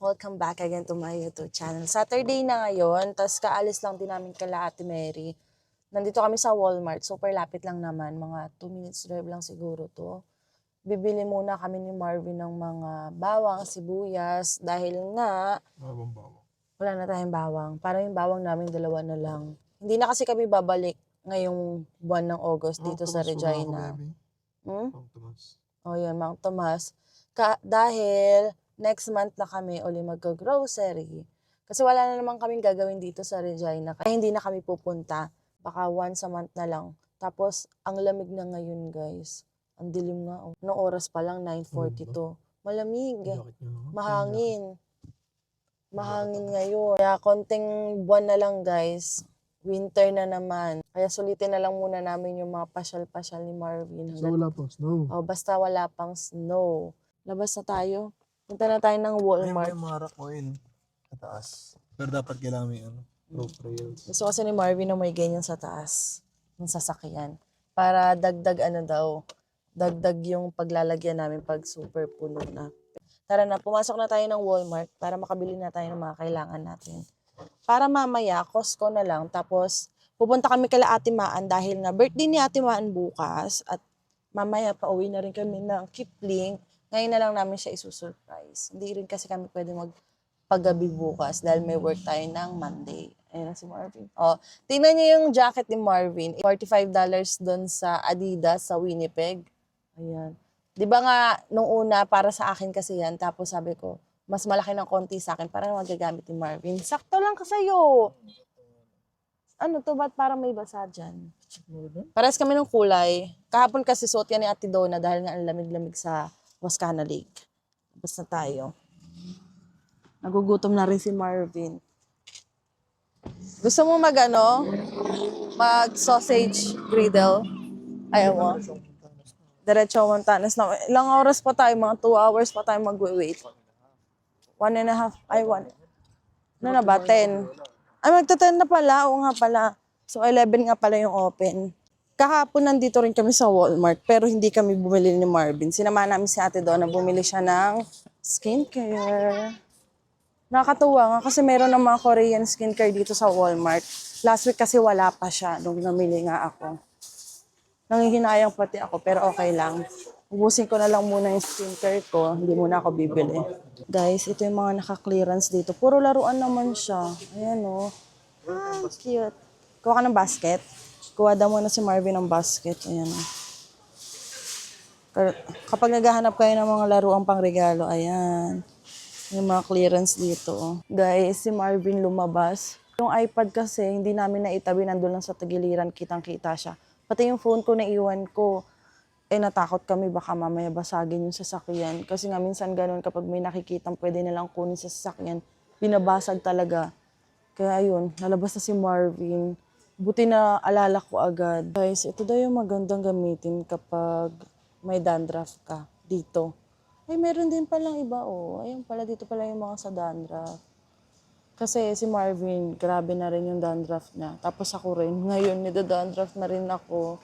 Welcome back again to my YouTube channel. Saturday na ngayon, tas kaalis lang din namin kala Ate Mary. Nandito kami sa Walmart, super lapit lang naman, mga 2 minutes drive lang siguro to. Bibili muna kami ni Marvin ng mga bawang, sibuyas, dahil nga Bawang bawang. wala na tayong bawang. Parang yung bawang namin dalawa na lang. Hindi na kasi kami babalik ngayong buwan ng August dito sa Regina. Hmm? Mount Tomas. O yun, Mount Tomas. Ka- dahil next month na kami uli mag-grocery. Kasi wala na naman kaming gagawin dito sa Regina. Kaya hindi na kami pupunta. Baka once a month na lang. Tapos, ang lamig na ngayon, guys. Ang dilim nga. Oh. Noong oras pa lang, 9.42. Malamig. Jacket niyo, no? Mahangin. Mahangin ngayon. Kaya konting buwan na lang, guys. Winter na naman. Kaya sulitin na lang muna namin yung mga pasyal-pasyal ni Marvin. So wala pang snow. Oh, basta wala pang snow. Labas na tayo. Punta na tayo ng Walmart. Ay, may mga rock oil. Kataas. Pero dapat kailangan may ano, roof rails. Gusto kasi ni Marvin na may ganyan sa taas ng sasakyan. Para dagdag ano daw, dagdag yung paglalagyan namin pag super puno na. Tara na, pumasok na tayo ng Walmart para makabili na tayo ng mga kailangan natin. Para mamaya, Costco na lang. Tapos, pupunta kami kala Ate Maan dahil nga birthday ni Ate Maan bukas. At mamaya, pauwi na rin kami ng Kipling. Ngayon na lang namin siya isusurprise. Hindi rin kasi kami pwede mag paggabi bukas dahil may work tayo ng Monday. Ayun na si Marvin. Oh, tingnan niyo yung jacket ni Marvin. $45 doon sa Adidas sa Winnipeg. Ayan. 'Di ba nga nung una para sa akin kasi yan tapos sabi ko mas malaki ng konti sa akin para magagamit ni Marvin. Sakto lang ka sa'yo. Ano to? Ba't parang may basa dyan? Pares kami ng kulay. Kahapon kasi suot yan ni Ate Donna dahil nga ang lamig-lamig sa Wascana Lake. Tapos na tayo. Nagugutom na rin si Marvin. Gusto mo mag ano? Mag sausage griddle? Ayaw mo? Diretso Montanas na. Ilang oras pa tayo? Mga 2 hours pa tayo mag-wait. One and a half. Ay, one. Ano na ba? 10. Ay, magta-10 na pala. Oo nga pala. So, 11 nga pala yung open. Kahapon nandito rin kami sa Walmart, pero hindi kami bumili ni Marvin. Sinamahan namin si ate doon na bumili siya ng skincare. Nakakatuwa nga kasi meron ng mga Korean skincare dito sa Walmart. Last week kasi wala pa siya nung namili nga ako. Nangihinayang pati ako pero okay lang. Ubusin ko na lang muna yung skincare ko. Hindi muna ako bibili. Guys, ito yung mga naka-clearance dito. Puro laruan naman siya. Ayan o. Ah, cute. Kuha ka ng basket. Kuha daw muna si Marvin ng basket. Ayan Kapag naghahanap kayo ng mga laruang pang regalo, ayan. Yung mga clearance dito. oh. Guys, si Marvin lumabas. Yung iPad kasi, hindi namin naitabi. Nandun lang sa tagiliran, kitang-kita siya. Pati yung phone ko, naiwan ko. Eh, natakot kami, baka mamaya basagin yung sasakyan. Kasi nga, minsan ganun, kapag may nakikitang pwede nilang kunin sa sasakyan, binabasag talaga. Kaya ayun, nalabas na si Marvin. Buti na alala ko agad. Guys, ito daw yung magandang gamitin kapag may dandruff ka dito. Ay, meron din palang iba, oh. Ayun pala, dito pala yung mga sa dandruff. Kasi si Marvin, grabe na rin yung dandruff niya. Tapos ako rin, ngayon, nida-dandruff na rin ako.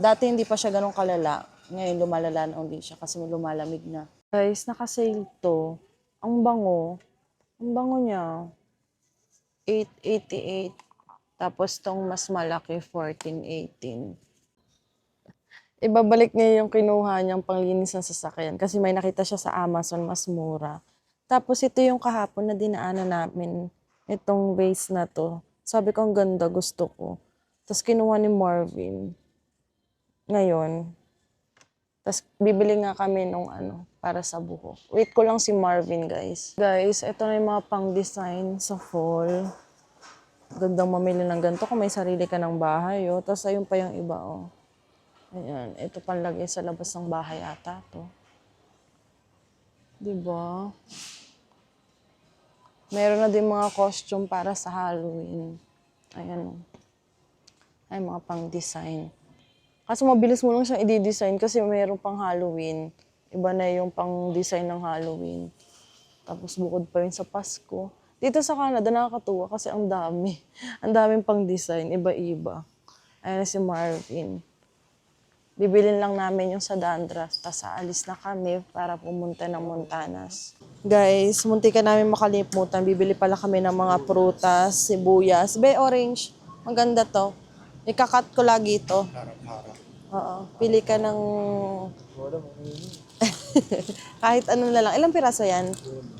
Dati hindi pa siya ganun kalala. Ngayon, lumalala na ulit siya kasi lumalamig na. Guys, nakasale to. Ang bango. Ang bango niya. 888. Tapos tong mas malaki, 1418 ibabalik niya yung kinuha niyang panglinis ng sasakyan kasi may nakita siya sa Amazon mas mura. Tapos ito yung kahapon na dinaanan namin, itong vase na to. Sabi ko, ang ganda, gusto ko. Tapos kinuha ni Marvin. Ngayon, Tapos bibili nga kami nung ano, para sa buhok. Wait ko lang si Marvin, guys. Guys, ito na yung mga pang-design sa fall. Gandang mamili ng ganito kung may sarili ka ng bahay, oh. Tapos ayun pa yung iba, oh. Ayan, ito panlagay sa labas ng bahay ata, to. Diba? Meron na din mga costume para sa Halloween. Ayan, oh. Ay, mga pang-design. Kaso mabilis mo lang siya i-design kasi meron pang Halloween. Iba na yung pang-design ng Halloween. Tapos bukod pa yun sa Pasko. Dito sa Canada, nakakatuwa kasi ang dami. Ang daming pang-design, iba-iba. Ayan si Marvin. Bibilin lang namin yung sa Dandruff. Tapos aalis na kami para pumunta ng Montanas. Guys, munti ka namin makalimutan. Bibili pala kami ng mga prutas, sibuyas. Be, orange. Maganda to. Ikakat ko lagi to. Oo. Pili ka ng... Kahit ano na lang. Ilang piraso yan?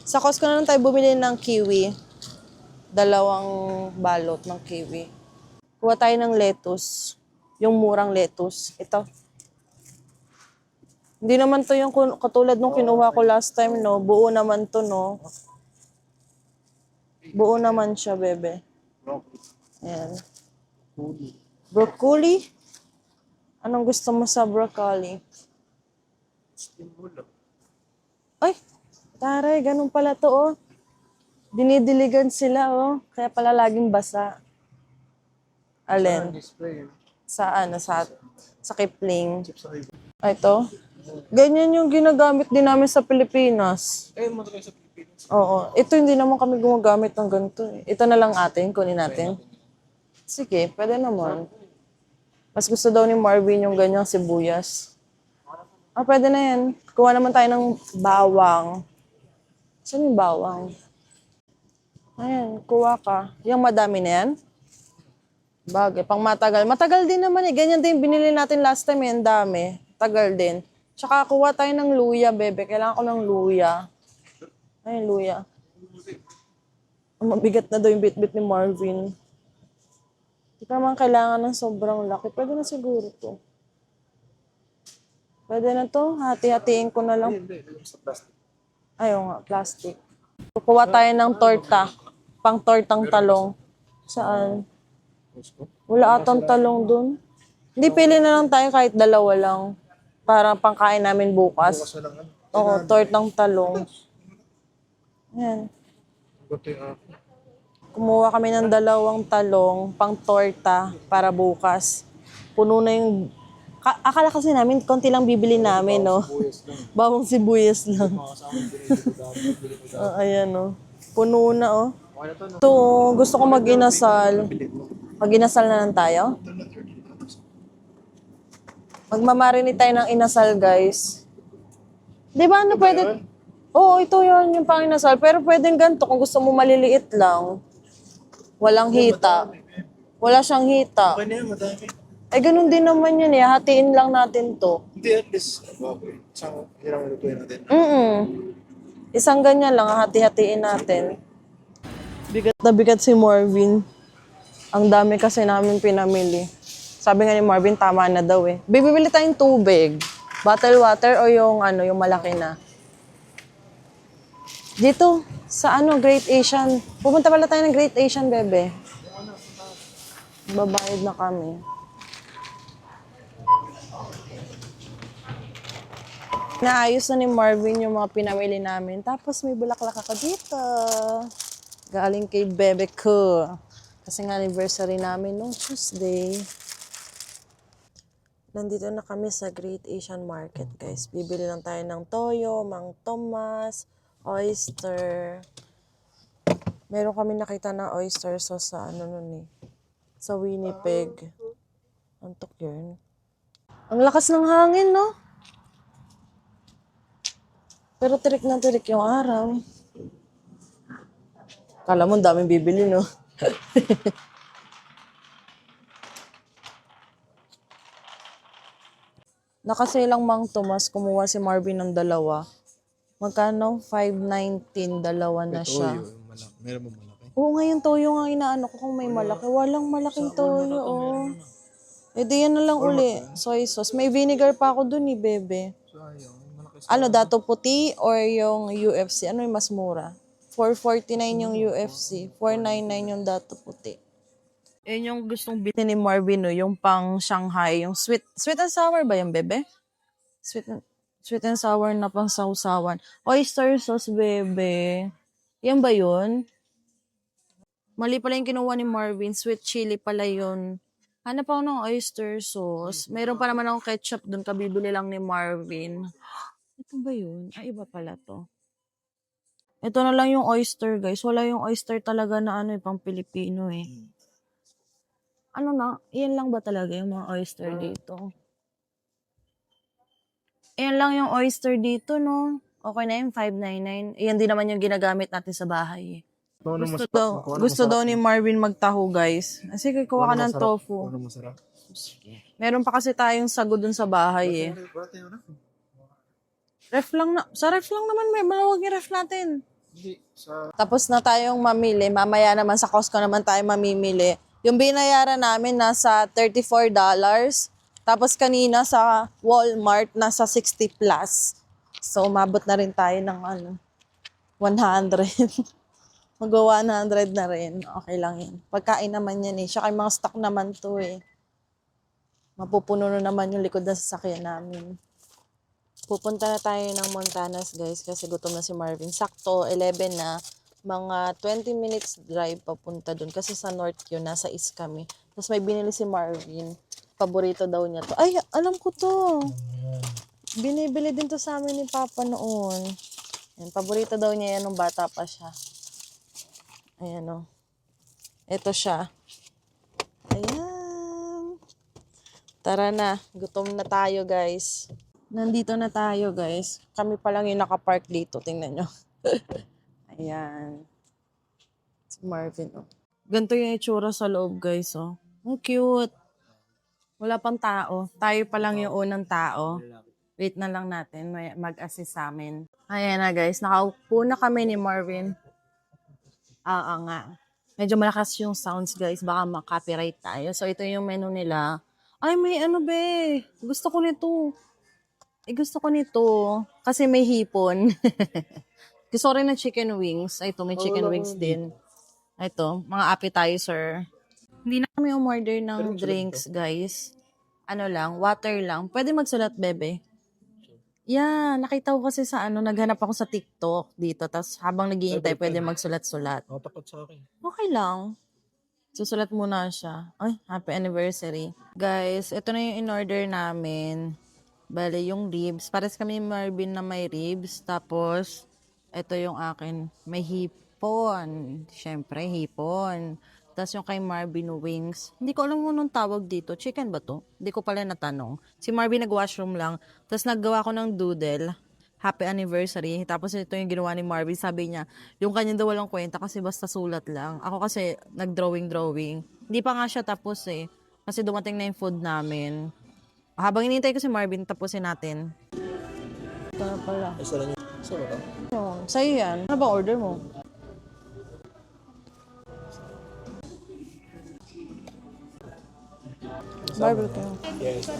Sa Costco na lang tayo bumili ng kiwi. Dalawang balot ng kiwi. Kuha tayo ng lettuce. Yung murang lettuce. Ito. Hindi naman to yung katulad nung kinuha ko last time, no? Buo naman to, no? Buo naman siya, bebe. Ayan. Broccoli? Anong gusto mo sa broccoli? Ay, taray, ganun pala to, oh. Dinidiligan sila, oh. Kaya pala laging basa. Alin? Display. Sa ano, sa, sa Kipling. Ah, ito? Ganyan yung ginagamit din namin sa Pilipinas. Eh, mo sa Pilipinas. Oo. Ito hindi naman kami gumagamit ng ganito eh. Ito na lang atin, kunin natin. Sige, pwede naman. Mas gusto daw ni Marvin yung ganyang sibuyas. Ah, pwede na yan. Kuha naman tayo ng bawang. Saan yung bawang? Ayan, kuha ka. Yung madami na yan? Bagay, pang matagal. Matagal din naman eh. Ganyan din binili natin last time eh. Dami. Tagal din. Tsaka kuha tayo ng luya, bebe. Kailangan ko ng luya. Ayun, luya. Ang mabigat na daw yung bit-bit ni Marvin. Hindi ka naman kailangan ng sobrang laki. Pwede na siguro to. Pwede na to. Hati-hatiin ko na lang. Hindi, hindi sa plastic. Ayaw nga, plastic. Kukuha tayo ng torta. Pang tortang talong. Saan? Wala atang talong dun. Hindi, pili na lang tayo kahit dalawa lang. Para pangkain namin bukas. Bukas na lang. ano. Oo, tortang talong. Yan. Kumuha kami ng dalawang talong pang torta para bukas. Puno na yung... Ka- akala kasi namin, konti lang bibili namin, no? Bawang sibuyas lang. Ah, ayan, no? Puno na, oh. Ito, gusto ko mag-inasal. Mag-inasal na lang tayo? Magmamarinate tayo ng inasal, guys. Di ba, ano pwede? Oo, ito yun, yung pang inasal. Pero pwedeng ganito kung gusto mo maliliit lang. Walang hita. Wala siyang hita. Okay na madami. Eh, ganun din naman yun eh. Hatiin lang natin to. Hindi, at least, okay. Isang hirang lutuin natin. Mm Isang ganyan lang, hati-hatiin natin. Bigat na bigat si Marvin. Ang dami kasi namin pinamili. Sabi nga ni Marvin, tama na daw eh. Bibili tayong tubig. Bottle water o yung ano, yung malaki na. Dito, sa ano, Great Asian. Pupunta pala tayo ng Great Asian, bebe. Babayad na kami. Naayos na ni Marvin yung mga pinamili namin. Tapos may bulaklak ako dito. Galing kay bebe ko. Kasi nga anniversary namin nung Tuesday. Nandito na kami sa Great Asian Market, guys. Bibili lang tayo ng toyo, mang tomas, oyster. Meron kami nakita na oyster sauce sa ano nun eh. Sa Winnipeg. Antok yun. Ang lakas ng hangin, no? Pero tirik na tirik yung araw. Kala mo, daming bibili, no? Nakasilang Mang Tomas, kumuha si Marvin ng dalawa. Magkano? 5.19, dalawa na siya. Toyo, yung malaki. Meron mo malaki? Oo, ngayon toyo nga inaano ko kung may malaki. Walang malaking toyo, oh. E di yan na lang uli. Soy sauce. May vinegar pa ako dun eh, bebe. Sayang. Ano, dato puti or yung UFC? Ano yung mas mura? 449 yung UFC. 499 yung dato puti. Yun yung gustong bilhin ni Marvin, no? yung pang Shanghai, yung sweet, sweet and sour ba yung bebe? Sweet and, sweet and sour na pang sausawan. Oyster sauce, bebe. Yan ba yun? Mali pala yung kinuha ni Marvin. Sweet chili pala yun. Hanap ako ng oyster sauce. Meron pa naman akong ketchup dun. Kabibili lang ni Marvin. Ito ba yun? Ah, iba pala to. Ito na lang yung oyster, guys. Wala yung oyster talaga na ano, eh, pang Pilipino eh. Ano na? Iyan lang ba talaga yung mga oyster dito? Iyan lang yung oyster dito, no? Okay na yung 599. Iyan din naman yung ginagamit natin sa bahay eh. Kung ano Gusto mas- daw, kung ano gusto masarap. daw ni Marvin magtaho, guys. Ah, Sige, kuha ka Kung ano ng masarap. tofu. Kung ano masarap. Meron pa kasi tayong sago dun sa bahay eh. Wala tayo na. Ref lang na. Sa ref lang naman, may malawag yung ref natin. Hindi. Sa... Tapos na tayong mamili. Mamaya naman sa Costco naman tayo mamimili. Yung binayaran namin nasa $34. Tapos kanina sa Walmart nasa 60 plus. So umabot na rin tayo ng ano, 100. Mag 100 na rin. Okay lang yun. Pagkain naman yan eh. Siya mga stock naman to eh. Mapupuno na naman yung likod ng sasakyan namin. Pupunta na tayo ng Montanas, guys, kasi gutom na si Marvin. Sakto, 11 na. Mga 20 minutes drive papunta dun. Kasi sa North yun, nasa East kami. Tapos may binili si Marvin. Paborito daw niya to. Ay, alam ko to. Binibili din to sa amin ni Papa noon. Yan, paborito daw niya yan nung bata pa siya. Ayan o. Ito siya. Ayan. Tara na. Gutom na tayo, guys. Nandito na tayo, guys. Kami pa lang yung nakapark dito. Tingnan nyo. Ayan. Si Marvin, oh. Ganito yung itsura sa loob, guys, oh. Ang cute. Wala pang tao. Tayo pa lang yung unang tao. Wait na lang natin. Mag-assist sa amin. Ayan na, guys. Nakaupo na kami ni Marvin. Oo nga. Medyo malakas yung sounds, guys. Baka makopyright tayo. So, ito yung menu nila. Ay, may ano, be. Gusto ko nito. Eh, gusto ko nito. Kasi may hipon. gusto ko rin ng chicken wings. Ay, ito, may chicken wings din. Ito, mga appetizer. Hindi na kami umorder ng drinks, guys. Ano lang, water lang. Pwede magsulat, bebe. Yeah, nakita ko kasi sa ano, naghanap ako sa TikTok dito. Tapos habang naghihintay, pwede magsulat-sulat. Nakatakot sa akin. Okay lang. Susulat muna siya. Ay, happy anniversary. Guys, ito na yung in-order namin. Bale, yung ribs. Pares kami Marvin na may ribs. Tapos, ito yung akin. May hipon. Siyempre, hipon. Tapos yung kay Marvin wings. Hindi ko alam kung anong tawag dito. Chicken ba to? Hindi ko pala natanong. Si Marvin nag-washroom lang. Tapos naggawa ko ng doodle. Happy anniversary. Tapos ito yung ginawa ni Marvin. Sabi niya, yung kanya daw walang kwenta kasi basta sulat lang. Ako kasi nag-drawing-drawing. Hindi pa nga siya tapos eh. Kasi dumating na yung food namin. Habang inintay ko si Marvin, tapusin natin. Ito na pala. Isa lang yun. Isa ba sa'yo yan. Ano ba order mo? Barbecue. Yes.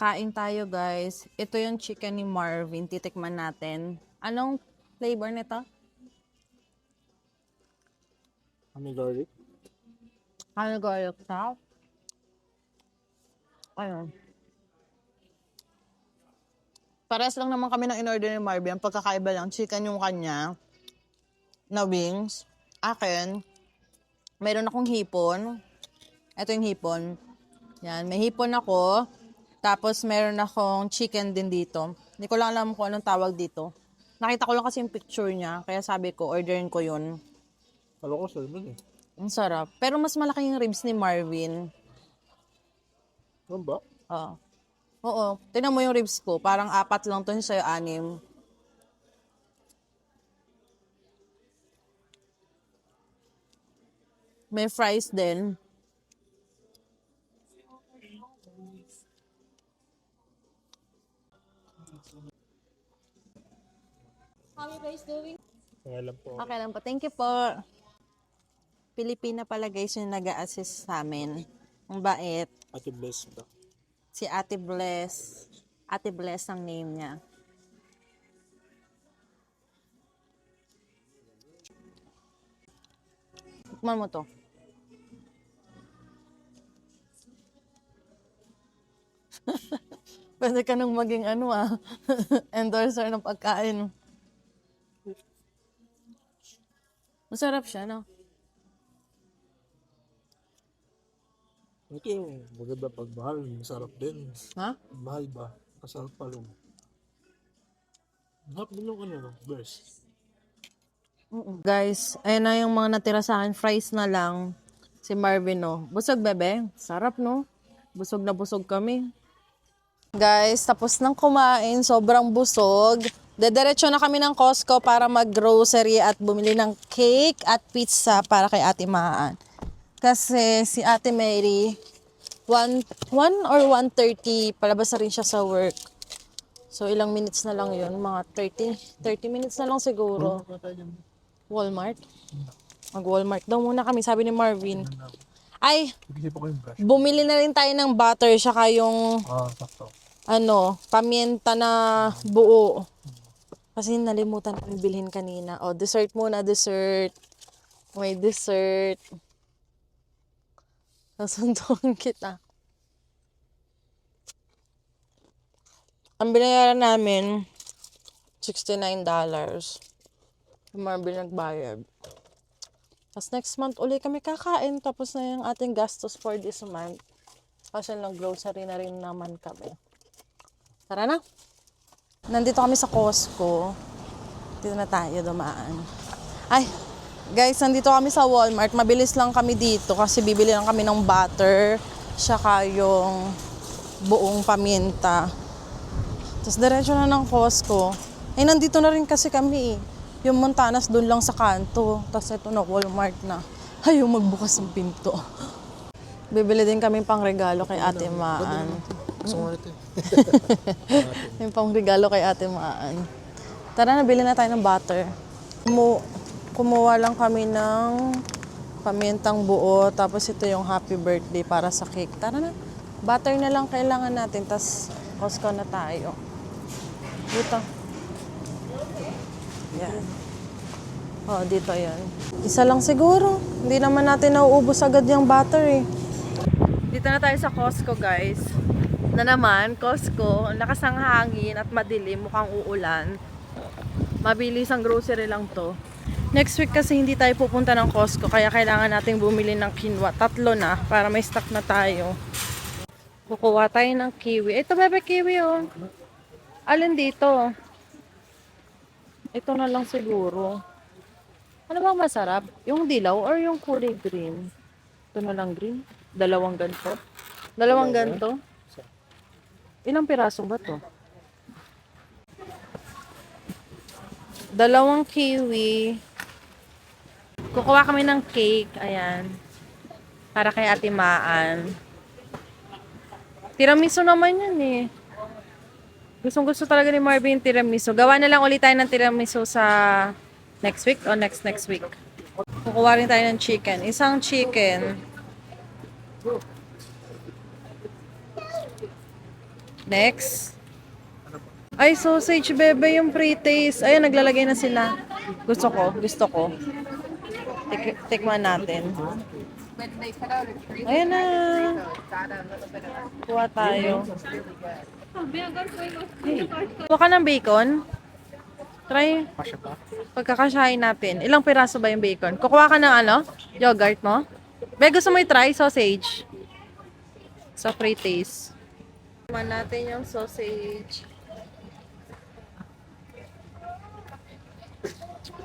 Kain tayo guys. Ito yung chicken ni Marvin. Titikman natin. Anong flavor nito? Ano garlic? Ano garlic sauce? Ayun. Pares lang naman kami ng in-order ni Marvin. Ang pagkakaiba lang, chicken yung kanya na wings. Akin, meron akong hipon. Ito yung hipon. Yan, may hipon ako. Tapos meron akong chicken din dito. Hindi ko lang alam kung anong tawag dito. Nakita ko lang kasi yung picture niya. Kaya sabi ko, orderin ko yun. Kala ko salmon eh. Ang sarap. Pero mas malaki yung ribs ni Marvin. Ano ba? Oo. Oo. Tingnan mo yung ribs ko. Parang apat lang to yung sa'yo, anim. May fries din. Pangalan po. Okay lang po. Thank you po. Pilipina pala guys yung nag assist sa amin. Ang bait. Ate Bless ba? Si Ate Bless. Ate Bless ang name niya. Tikman mo to. Pwede ka nang maging ano ah, endorser ng pagkain. Masarap siya, no? Ito yung maganda pag mahal, masarap din. Ha? Mahal ba? Masarap pa rin. Mahal din yung ano, Bless. Guys, ayun na yung mga natira sa akin. Fries na lang. Si Marvin, no. Busog, bebe. Sarap, no? Busog na busog kami. Guys, tapos nang kumain, sobrang busog. Dediretso na kami ng Costco para mag-grocery at bumili ng cake at pizza para kay Ate Maan. Kasi si Ate Mary, 1, 1 or 1.30, palabas na rin siya sa work. So, ilang minutes na lang yun. Mga 30, 30 minutes na lang siguro. Walmart? Mag-Walmart daw muna kami, sabi ni Marvin. Ay, bumili na rin tayo ng butter, saka yung, Ah, sakto. ano, pamienta na buo. Kasi nalimutan namin bilhin kanina. O, dessert muna, dessert. May dessert. Nasunduan kita. Ang binayaran namin, $69. Yung Marvin nagbayad. Tapos next month uli kami kakain. Tapos na yung ating gastos for this month. Kasi lang grocery na rin naman kami. Tara na. Nandito kami sa Costco. Dito na tayo dumaan. Ay, guys, nandito kami sa Walmart. Mabilis lang kami dito kasi bibili lang kami ng butter. Saka yung buong paminta. Tapos diretso na ng Costco. Eh, nandito na rin kasi kami eh. Yung Montanas doon lang sa kanto. Tapos ito na, Walmart na. Ayaw magbukas ng pinto. Bibili din kami pang regalo kay Ate Maan. Gusto mo ito eh. Yung pang regalo kay Ate Maan. Tara na, bili na tayo ng butter. Kumu kumuha lang kami ng pamintang buo. Tapos ito yung happy birthday para sa cake. Tara na. Butter na lang kailangan natin. Tapos Costco na tayo. Dito. Yan. Oh, dito yan. Isa lang siguro. Hindi naman natin nauubos agad yung butter eh. Dito na tayo sa Costco, guys. Na naman, Costco, lakas ng hangin at madilim, mukhang uulan. Mabilis ang grocery lang to. Next week kasi hindi tayo pupunta ng Costco, kaya kailangan nating bumili ng quinoa. Tatlo na, para may stock na tayo. Kukuha tayo ng kiwi. Ito, bebe, kiwi, oh. Alin dito? Ito na lang siguro. Ano bang masarap? Yung dilaw or yung kulay green? Ito na lang green. Dalawang ganito. Dalawang ganito. Ilang piraso ba to? Dalawang kiwi. Kukuha kami ng cake. Ayan. Para kay Ate Maan. Tiramisu naman yan eh. Gustong gusto talaga ni Marvin yung tiramisu. Gawa na lang ulit tayo ng tiramisu sa next week o next next week. Kukuha rin tayo ng chicken. Isang chicken. Next. Ay, sausage bebe yung pre-taste. Ayun, naglalagay na sila. Gusto ko, gusto ko. Tik tikman natin. Ayun na. Kuha tayo. Kuha ka ng bacon. Try. Pagkakasyahin natin. Ilang piraso ba yung bacon? Kukuha ka ng ano? Yogurt mo? Be, gusto mo i-try sausage? Sa free taste. Tikman natin yung sausage.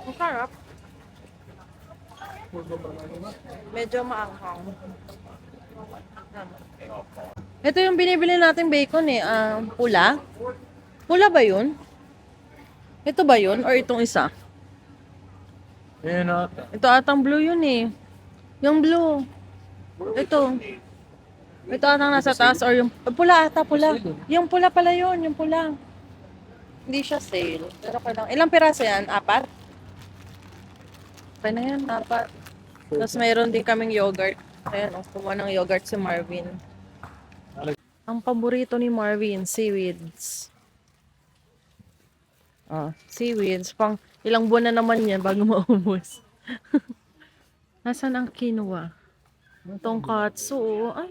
Ang sarap. Medyo maanghang. Ito yung binibili natin bacon eh. ah, pula. Pula ba yun? Ito ba yun? Or itong isa? Ayun na. Ito atang blue yun eh. Yung blue. Ito. Ito atang nasa taas or yung ah, pula ata pula. Yung pula pala yun, yung pula. Hindi siya sale. Pero kailangan. Ilang piraso yan? Apat? Okay na yan, apat. Tapos mayroon din kaming yogurt. Ayan, oh, kumuha ng yogurt si Marvin. Ang paborito ni Marvin, seaweeds. Ah, seaweeds. Pang ilang buwan na naman yan bago maubos. Nasaan ang quinoa? Tongkatsu. oo. Ay,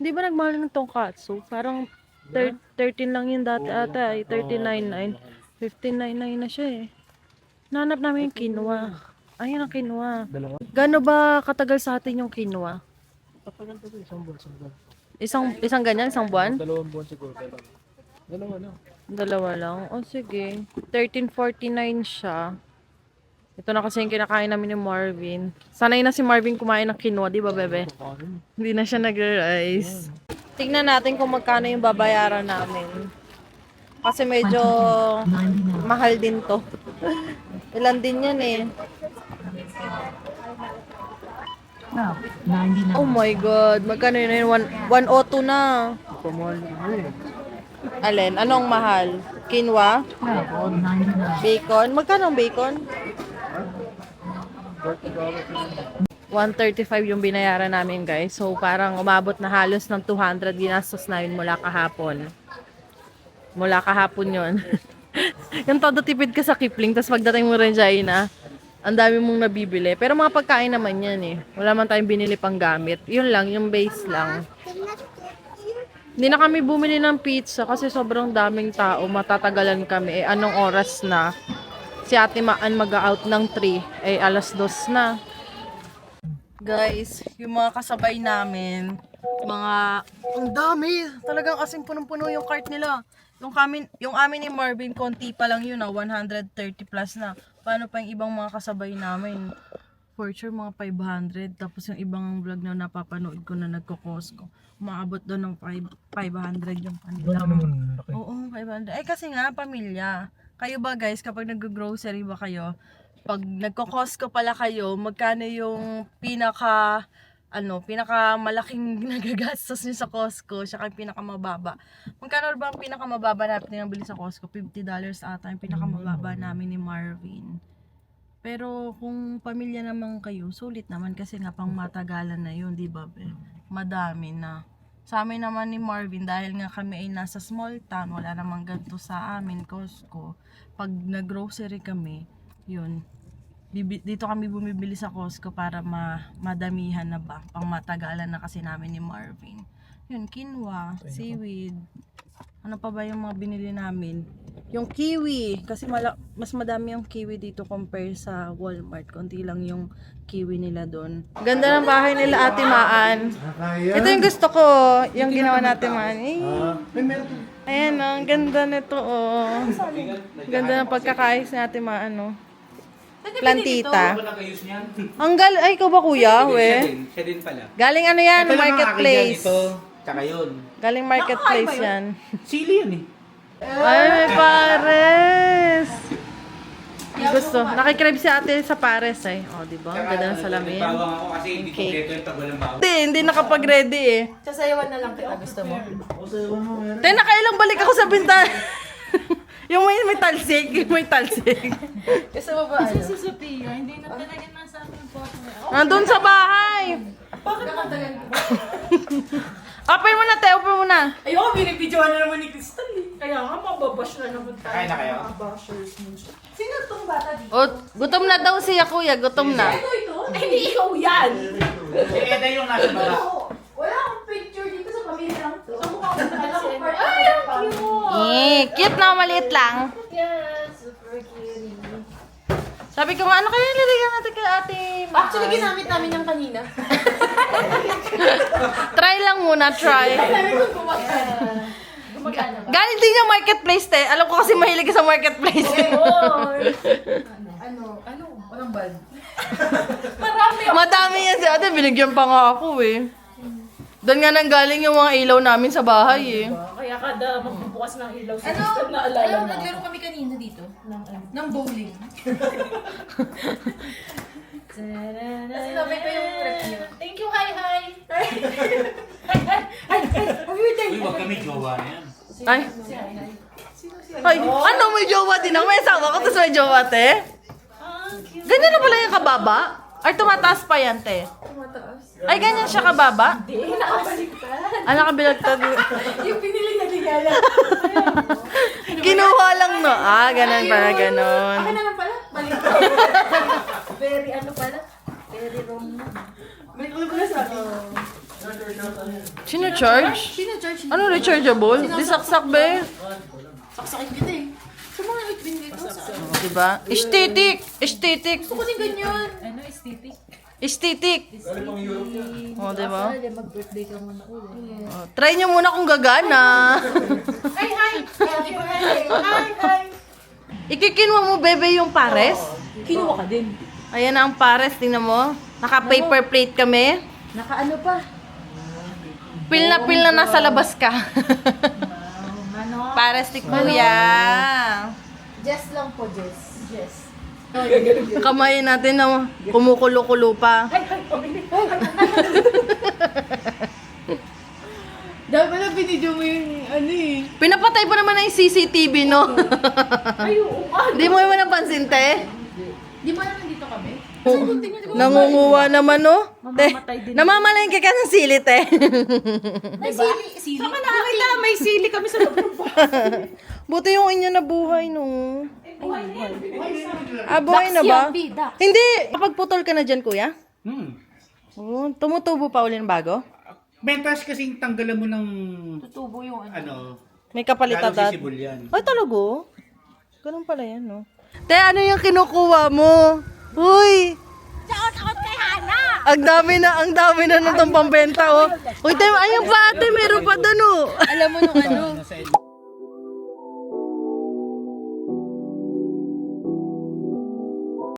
hindi ba nagmahal ng tongkatsu? Parang thir- 13 lang yun dati ata. Ay, 39.9. 15.99 na siya eh. Nanap namin yung quinoa. Ayun ang quinoa. Dalawa? Gano ba katagal sa atin yung quinoa? Tapagal to isang buwan, isang buwan. Isang isang ganyan, isang buwan? Dalawang buwan siguro. Dalawa. Dalawa lang. Dalawa lang. O sige. 13.49 siya. Ito na kasi yung kinakain namin ni Marvin. Sanay na si Marvin kumain ng quinoa, di ba, bebe? Hindi na siya nag-rice. Tingnan natin kung magkano yung babayaran namin. Kasi medyo mahal din to. Ilan din yan eh. Oh my God. Magkano yun? yun? One- 102 na. Pamahal na eh. Alin? Anong mahal? Quinoa? Bacon? Magkano ang bacon? 135 yung binayaran namin guys. So parang umabot na halos ng 200 ginastos namin mula kahapon. Mula kahapon yon. yung todo tipid ka sa Kipling, tapos pagdating mo rin na, ang dami mong nabibili. Pero mga pagkain naman yan eh. Wala man tayong binili pang gamit. Yun lang, yung base lang. Hindi na kami bumili ng pizza kasi sobrang daming tao. Matatagalan kami. Eh, anong oras na? Si Ate Maan mag-out ng 3. Eh, alas 2 na. Guys, yung mga kasabay namin, mga, ang dami. Talagang kasing punong-puno yung cart nila. Yung, kami, yung amin ni Marvin, konti pa lang yun na, 130 plus na. Paano pa yung ibang mga kasabay namin? For sure, mga 500. Tapos yung ibang vlog na napapanood ko na nagko-Costco, umaabot doon ng 5, 500 yung kanila. Oo, 500. Eh kasi nga, pamilya. Kayo ba guys, kapag nag-grocery ba kayo, pag nagko-Costco pala kayo, magkano yung pinaka ano, pinaka malaking nagagastos niyo sa Costco, siya yung pinakamababa. Magkano ba ang pinakamababa natin nabili sa Costco? $50 ata yung pinakamababa namin ni Marvin. Pero kung pamilya naman kayo, sulit naman kasi nga pang matagalan na yun, di ba? Madami na. Sa amin naman ni Marvin, dahil nga kami ay nasa small town, wala namang ganito sa amin, Costco. Pag nag-grocery kami, yun, dito kami bumibili sa Costco para ma madamihan na ba, pang matagalan na kasi namin ni Marvin. Yun, quinoa, seaweed, ano pa ba yung mga binili namin? Yung kiwi, kasi mala- mas madami yung kiwi dito compare sa Walmart. Konti lang yung kiwi nila doon. Ganda ng bahay nila Ate Maan. Ito yung gusto ko, yung ginawa natin Maan. Eh, ayan oh, ang ganda nito oh. Ganda ng pagkakayos ni Ate Maan oh. Plantita. Ang gal... Ay, ikaw ba kuya? Siya We? din, siya din pala. Galing ano yan? Ito lang ang akin Marketplace. yan, Ito, tsaka yun. Galing marketplace yan. Sili yan eh. Ay, may pares! Gusto. Nakikrib si ate sa pares eh. O, di ba? Ang Ganda ng salamin. Bawang ako kasi hindi Okay. kompleto yung pag walang bawang. Hindi, hindi nakapag-ready eh. Sasayawan na lang kita. Gusto mo? Te, nakailang balik ako sa bintana. yung may, may talsik, yung may talsik. Gusto mo ba ano? Si Sophia, hindi na talaga nasa amin po. Nandun sa bahay. Bakit nakatagal ko? Open mo na, te. Open mo na. Ayoko, binibidyoan na naman ni Crystal eh. Kaya nga, mababash na naman tayo. Kain na kayo? Mga bashers mo siya. Sino itong bata dito? O, gutom na daw siya, kuya. Gutom na. Ito, ito? Eh, hindi ikaw yan! Eh, ito yung nasa baba. Wala akong picture dito sa pamilya lang to. Sa mukha ko na Ay, ang cute! Eh, cute na, maliit lang. Yes, super cutie. Sabi ko nga, ano kaya nilagyan natin kay ate? Actually, ginamit namin yung kanina. Try lang muna, try. Sabi ko gumagana. Gumagana ba? Galing din yung marketplace, te. Alam ko kasi mahilig ka sa marketplace. Ano? Ano? Walang bad. Marami ako. Madami yan si ate. Binigyan pa nga ako eh. Doon nga nang galing yung mga ilaw namin sa bahay eh. Kaya kada magbubukas ng ilaw sa Ano? system na alala Alam, na. naglaro kami kanina dito. Ng ano. Ng bowling. Kasi sabi ko yung rep niyo. Thank you, hi, hi! Uy, wag kami jowa na yan. Ay. Ay, ano may jowa din ako? May asawa ko, tapos may jowa, te? Ah. Ganyan na pala yung kababa? Ay, tumataas pa yan, te. Ay, ganyan siya kababa? Eh, nakabaliktad. Ah, nakabilagtad. Yung pinili na tingala. Kinuha lang, no? Ah, ganun para ganun. Akin na lang pala. Baliktad. Very ano pala. Very wrong na. Baliktad ko na sa akin. Sino charge? Sino charge? Ano rechargeable? Di saksak, be. Saksakin kita eh. Sa mga itin dito. Sa diba? Aesthetic! Aesthetic! Gusto ko din ganyan. Ano, aesthetic? Aesthetic! Oh, diba? Dali, mag-birthday ka muna ulit. Oh, try nyo muna kung gagana. Ay, hi! Birthday! Hi, hi! Ikikinwa mo, bebe, yung pares? Kinuha ka din. Ayan na ang pares, tingnan mo. Naka-paper plate kami. Nakaano pa? Pil na pil na nasa labas ka. Ano? pares ni kuya. Jess lang po, Jess. Jess. Kamay natin na kumukulo-kulo pa. Dapat pala binidyo mo yung ano eh. Pinapatay pa naman na yung CCTV, no? Ay, oo. Hindi mo naman napansin, te? Di ba naman dito kami? Nangunguha naman, no? Te, Mamamatay din. namamalengke ka ng sili, te. May sili. Sili. Saka nakakita, may sili kami sa loob ng bahay. Buti yung inyo na buhay, no? Ah, buhay na ba? Yan, B, Dax. Hindi. Kapag putol ka na dyan, kuya? Hmm. Oo, tumutubo pa uli ng bago? Mentas kasing tanggalan mo ng Tutubo yung ano. ano, May kapalitan lalong dat. sisibol yan. Ay, talago? Ganun pala yan, no? Te, ano yung kinukuha mo? Uy! Takot-takot kay Hana! Ang dami na, ang dami na nung pambenta, oh. Uy, te, ayun pa, ate, meron pa doon, oh. Alam mo nung ano? Nasa